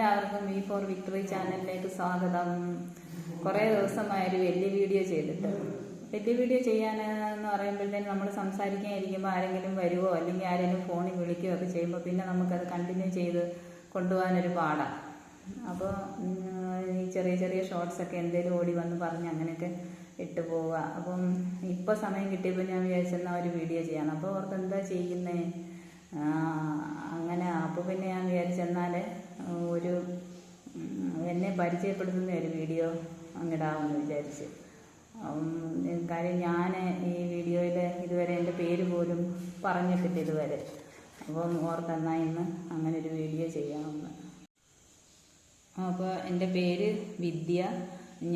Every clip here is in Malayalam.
എല്ലാവർക്കും വി ഫോർ വിക്ടറി ചാനലിലേക്ക് സ്വാഗതം. കുറേ ദിവസമായ ഒരു വലിയ വീഡിയോ ചെയ്തിട്ട്. വലിയ വീഡിയോ ചെയ്യാനെന്ന് പറയുമ്പോഴത്തേന് നമ്മൾ സംസാരിക്കാൻ ഇരിക്കുമ്പോൾ ആരെങ്കിലും വരുമോ അല്ലെങ്കിൽ ആരെങ്കിലും ഫോണിൽ വിളിക്കുകയോ ഒക്കെ ചെയ്യുമ്പോൾ പിന്നെ നമുക്കത് കണ്ടിന്യൂ ചെയ്ത് കൊണ്ടുപോകാനൊരു പാടാണ് അപ്പോൾ ഈ ചെറിയ ചെറിയ ഷോർട്സൊക്കെ എന്തെങ്കിലും ഓടി വന്ന് പറഞ്ഞ് അങ്ങനെയൊക്കെ ഇട്ട് പോവുക. അപ്പം ഇപ്പോൾ സമയം കിട്ടിയപ്പോൾ ഞാൻ വിചാരിച്ചെന്നാൽ ഒരു വീഡിയോ ചെയ്യണം അപ്പോൾ അവർക്ക് എന്താ ചെയ്യുന്നേ? ആ, അങ്ങനെ. അപ്പോൾ പിന്നെ ഞാൻ വിചാരിച്ചെന്നാൽ ഒരു എന്നെ പരിചയപ്പെടുത്തുന്ന ഒരു വീഡിയോ അങ്ങിടാമെന്ന് വിചാരിച്ച്. കാര്യം ഞാൻ ഈ വീഡിയോയിൽ ഇതുവരെ എന്റെ പേര് പോലും പറഞ്ഞിട്ടില്ല ഇതുവരെ. അപ്പം ഓർത്തെന്നാൽ ഇന്ന് അങ്ങനെ ഒരു വീഡിയോ ചെയ്യാമെന്ന്. അപ്പോൾ എന്റെ പേര് വിദ്യ.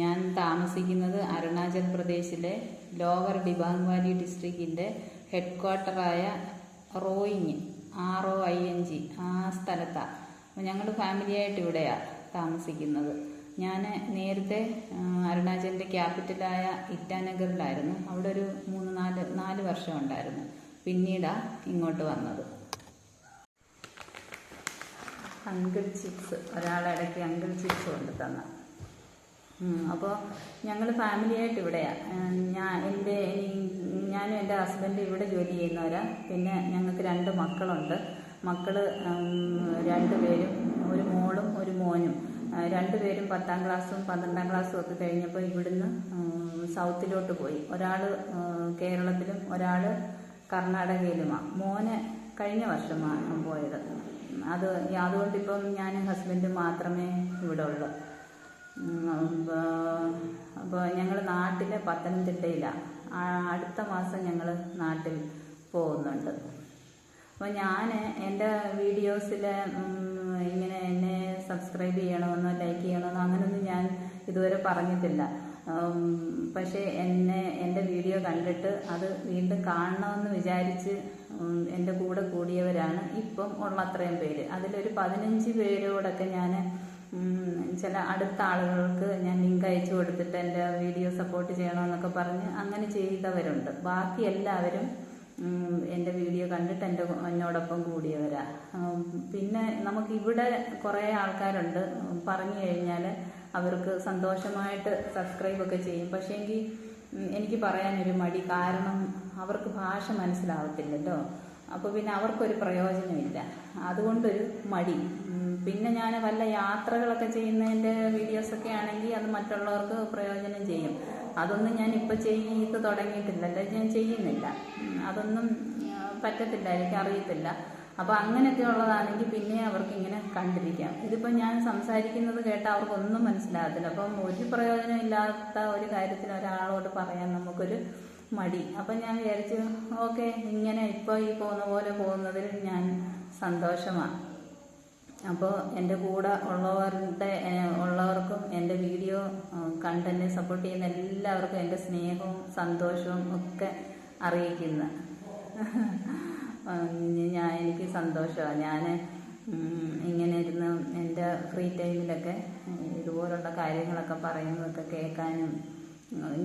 ഞാൻ താമസിക്കുന്നത് അരുണാചൽ പ്രദേശിലെ ലോവർ ഡിബാങ് വാലി ഡിസ്ട്രിക്റ്റിന്റെ head ക്വാർട്ടറായ Roing R O I N G ആ സ്ഥലത്താണ് ഞങ്ങൾ ഫാമിലിയായിട്ട് ഇവിടെയാണ് താമസിക്കുന്നത്. ഞാൻ നേരത്തെ അരുണാചലിന്റെ ക്യാപിറ്റലായ ഇറ്റാനഗറിലായിരുന്നു. അവിടെ ഒരു മൂന്ന് നാല് നാല് വർഷം ഉണ്ടായിരുന്നു പിന്നീടാണ് ഇങ്ങോട്ട് വന്നത്. അങ്കിൾ ചിപ്സ് ഒരാളിടയ്ക്ക് അങ്കിൾ ചിപ്സ് കൊണ്ട് തന്ന അപ്പോൾ ഞങ്ങൾ ഫാമിലിയായിട്ട് ഇവിടെയാണ് ഞാൻ എന്റെ ഞാനും എന്റെ ഹസ്ബൻഡ് ഇവിടെ ജോലി ചെയ്യുന്നവരാണ് പിന്നെ ഞങ്ങൾക്ക് രണ്ട് മക്കളുണ്ട്. മക്കൾ രണ്ട് രണ്ടുപേരും ഒരു മോളും ഒരു മോനും. രണ്ട് പേരും പത്താം ക്ലാസ്സും പന്ത്രണ്ടാം ക്ലാസ്സും ഒക്കെ കഴിഞ്ഞപ്പോൾ ഇവിടുന്ന് സൗത്തിലോട്ട് പോയി. ഒരാൾ കേരളത്തിലും ഒരാൾ കർണാടകയിലുമാണ് മോന് കഴിഞ്ഞ വർഷമാണ് പോയത്. അത് അതുകൊണ്ടിപ്പം ഞാനും ഹസ്ബൻഡും മാത്രമേ ഇവിടെ ഉള്ളൂ അപ്പോൾ ഞങ്ങൾ നാട്ടിലെ പത്തനംതിട്ടയിലാണ് അടുത്ത മാസം ഞങ്ങൾ നാട്ടിൽ പോകുന്നുണ്ട്. അപ്പോൾ ഞാൻ എന്റെ വീഡിയോസിൽ ഇങ്ങനെ എന്നെ സബ്സ്ക്രൈബ് ചെയ്യണമെന്നോ ലൈക്ക് ചെയ്യണമെന്നോ അങ്ങനെയൊന്നും ഞാൻ ഇതുവരെ പറഞ്ഞിട്ടില്ല. പക്ഷേ എന്നെ എന്റെ വീഡിയോ കണ്ടിട്ട് അത് വീണ്ടും കാണണമെന്ന് വിചാരിച്ച് എന്റെ കൂടെ കൂടിയവരാണ് ഇപ്പം ഉള്ള അത്രയും പേര്. അതിലൊരു പതിനഞ്ച് പേരോടൊക്കെ ഞാൻ ചില അടുത്ത ആളുകൾക്ക് ഞാൻ ലിങ്ക് അയച്ചു കൊടുത്തിട്ട് എന്റെ വീഡിയോ സപ്പോർട്ട് ചെയ്യണമെന്നൊക്കെ പറഞ്ഞ് അങ്ങനെ ചെയ്തവരുണ്ട്. ബാക്കി എല്ലാവരും എന്റെ വീഡിയോ കണ്ടിട്ട് എന്റെ എന്നോടൊപ്പം കൂടിയവരാ. പിന്നെ നമുക്ക് ഇവിടെ കുറേ ആൾക്കാരുണ്ട്. പറഞ്ഞു കഴിഞ്ഞാൽ അവർക്ക് സന്തോഷമായിട്ട് സബ്സ്ക്രൈബ് ഒക്കെ ചെയ്യും. പക്ഷേങ്കിൽ എനിക്ക് പറയാനൊരു മടി. കാരണം അവർക്ക് ഭാഷ മനസ്സിലാവത്തില്ലല്ലോ. അപ്പോൾ പിന്നെ അവർക്കൊരു പ്രയോജനമില്ല. അതുകൊണ്ടൊരു മടി. പിന്നെ ഞാൻ വല്ല യാത്രകളൊക്കെ ചെയ്യുന്നതിന്റെ വീഡിയോസൊക്കെ ആണെങ്കിൽ അത് മറ്റുള്ളവർക്ക് പ്രയോജനം ചെയ്യും. അതൊന്നും ഞാൻ ഇപ്പോൾ ചെയ്ത് തുടങ്ങിയിട്ടില്ലല്ലോ ഞാൻ ചെയ്യുന്നില്ല. അതൊന്നും പറ്റത്തില്ല. എനിക്ക് അറിയത്തില്ല. അപ്പോൾ അങ്ങനെയൊക്കെ ഉള്ളതാണെങ്കിൽ പിന്നെ അവർക്ക് ഇങ്ങനെ കണ്ടിരിക്കാം. ഇതിപ്പോൾ ഞാൻ സംസാരിക്കുന്നത് കേട്ടാൽ അവർക്കൊന്നും മനസ്സിലാകത്തില്ല. അപ്പം ഒരു പ്രയോജനമില്ലാത്ത ഒരു കാര്യത്തിന് ഒരാളോട് പറയാൻ നമുക്കൊരു മടി. അപ്പം ഞാൻ വിചാരിച്ചു ഓക്കെ ഇങ്ങനെ ഇപ്പോൾ ഈ പോകുന്ന പോലെ പോകുന്നതിൽ ഞാൻ സന്തോഷമാണ് അപ്പോൾ എന്റെ കൂടെ ഉള്ളവരുടെ ഉള്ളവർക്കും എന്റെ വീഡിയോ ഉം, കണ്ട് എന്നെ സപ്പോർട്ട് ചെയ്യുന്ന എല്ലാവർക്കും എന്റെ സ്നേഹവും സന്തോഷവും ഒക്കെ അറിയിക്കുന്ന. ഞാൻ എനിക്ക് സന്തോഷമാണ് ഞാൻ ഇങ്ങനെ ഇരുന്ന് എന്റെ ഫ്രീ ടൈമിലൊക്കെ ഇതുപോലുള്ള കാര്യങ്ങളൊക്കെ പറയുന്നതൊക്കെ കേൾക്കാനും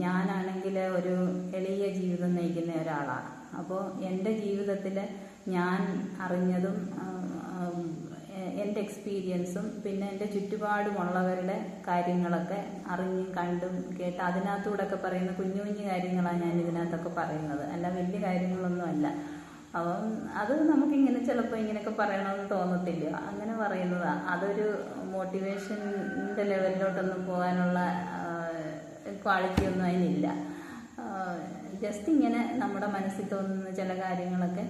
ഞാനാണെങ്കിൽ ഒരു എളിയ ജീവിതം നയിക്കുന്ന ഒരാളാണ്. അപ്പോൾ എന്റെ ജീവിതത്തിൽ ഞാൻ അറിഞ്ഞതും എന്റെ എക്സ്പീരിയൻസും പിന്നെ എന്റെ ചുറ്റുപാടുമുള്ളവരുടെ കാര്യങ്ങളൊക്കെ അറിഞ്ഞും കണ്ടും കേട്ട് അതിനകത്തൂടെ ഒക്കെ പറയുന്ന കുഞ്ഞു കുഞ്ഞു കാര്യങ്ങളാണ് ഞാൻ ഇതിനകത്തൊക്കെ പറയുന്നത്. അല്ല വലിയ കാര്യങ്ങളൊന്നുമല്ല. അപ്പം അത് നമുക്കിങ്ങനെ ചിലപ്പോൾ ഇങ്ങനെയൊക്കെ പറയണമെന്ന് തോന്നത്തില്ല. അങ്ങനെ പറയുന്നതാണ് അതൊരു മോട്ടിവേഷന്റെ ലെവലിലോട്ടൊന്നും പോകാനുള്ള ക്വാളിറ്റി ഒന്നും അതിനില്ല. ജസ്റ്റ് ഇങ്ങനെ നമ്മുടെ മനസ്സിൽ തോന്നുന്ന ചില കാര്യങ്ങളൊക്കെ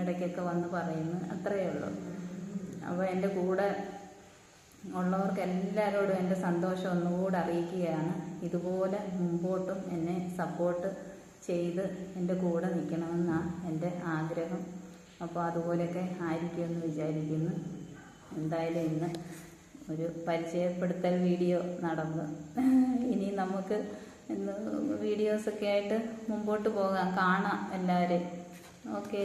ഇടയ്ക്കൊക്കെ വന്ന് പറയുന്നു. അത്രയേ ഉള്ളൂ. അപ്പോൾ എന്റെ കൂടെ ഉള്ളവർക്ക് എല്ലാവരോടും എന്റെ സന്തോഷം ഒന്നുകൂടെ അറിയിക്കുകയാണ്. ഇതുപോലെ മുമ്പോട്ടും എന്നെ സപ്പോർട്ട് ചെയ്ത് എന്റെ കൂടെ നിൽക്കണമെന്നാണ് എന്റെ ആഗ്രഹം. അപ്പോൾ അതുപോലെയൊക്കെ ആയിരിക്കുമെന്ന് വിചാരിക്കുന്നു. എന്തായാലും ഇന്ന് ഒരു പരിചയപ്പെടുത്തൽ വീഡിയോ നടന്നു. ഇനി നമുക്ക് വീഡിയോസൊക്കെ ആയിട്ട് മുമ്പോട്ട് പോകാം. കാണാം എല്ലാവരെയും. ഓക്കേ.